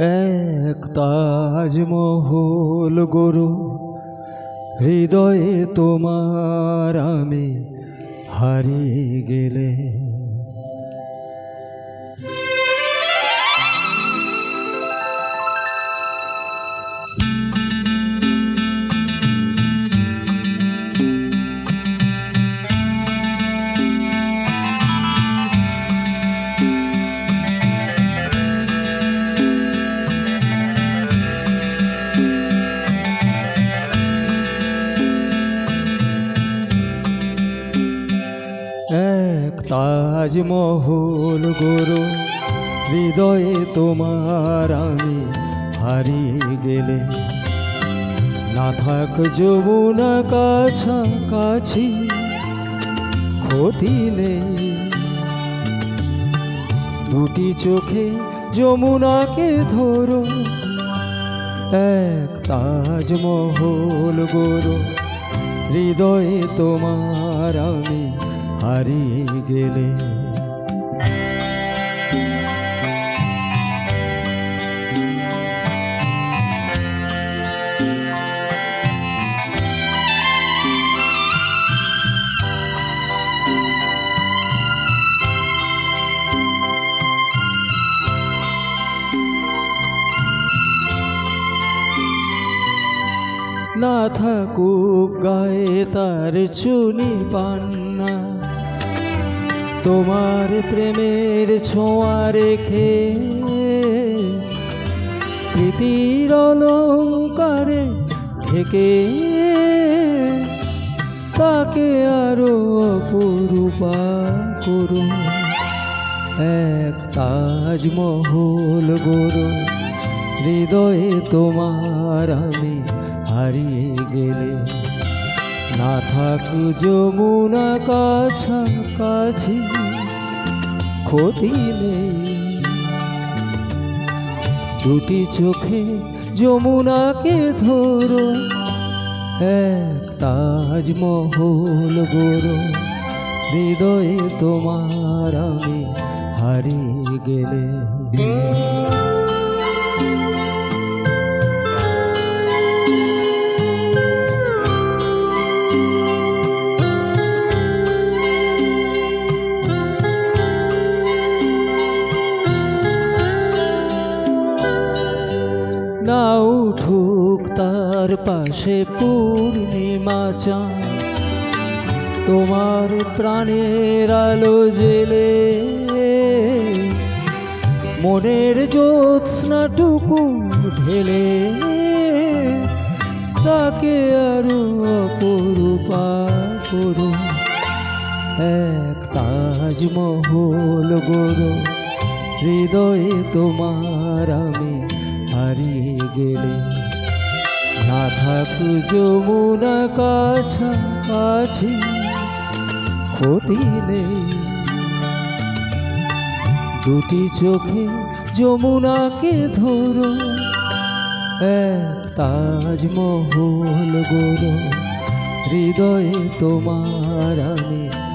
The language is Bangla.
এক তাজমহল গরু হৃদয়ে তোমার আমি হারিয়ে গেলে। এক তাজমহল গরু হৃদয়ে তোমার আমি হারিয়ে গেলে। না থাক যমুনা কাছাকাছি, ক্ষতি নেই। দুটি চোখে যমুনাকে ধরো, এক তাজমহল গরু হৃদয়ে তোমার আমি হারিয়ে গেলে। না থাকুক গায়ে তার চুনি পান্না তোমার প্রেমের ছোঁয়া রেখে প্রীতির অলঙ্কারে ঢেকে তাকে আরও অপরূপা করুন। এক তাজমহল গরু হৃদয়ে তোমার আমি হারিয়ে গেলে। না থাক যমুনা কাছাকাছি ক্ষতি নেই। দুটি চোখে যমুনাকে ধরো, এক তাজমহল গরো হৃদয়ে তোমার আমি তার পাশে পূর্ণিমা চাঁদ তোমার প্রাণের আলো জেলে মনের জ্যোৎস্নাটুকু ঢেলে তাকে আরও অপরূপা করুন এক তাজমহল গরু হৃদয়ে তোমার আমি হারিয়ে গেলে। থাক যমুনা কাছাকাছি ক্ষতি নেই দুটি চোখে যমুনাকে ধরো, এক তাজমহল গরো হৃদয়ে তোমার আমি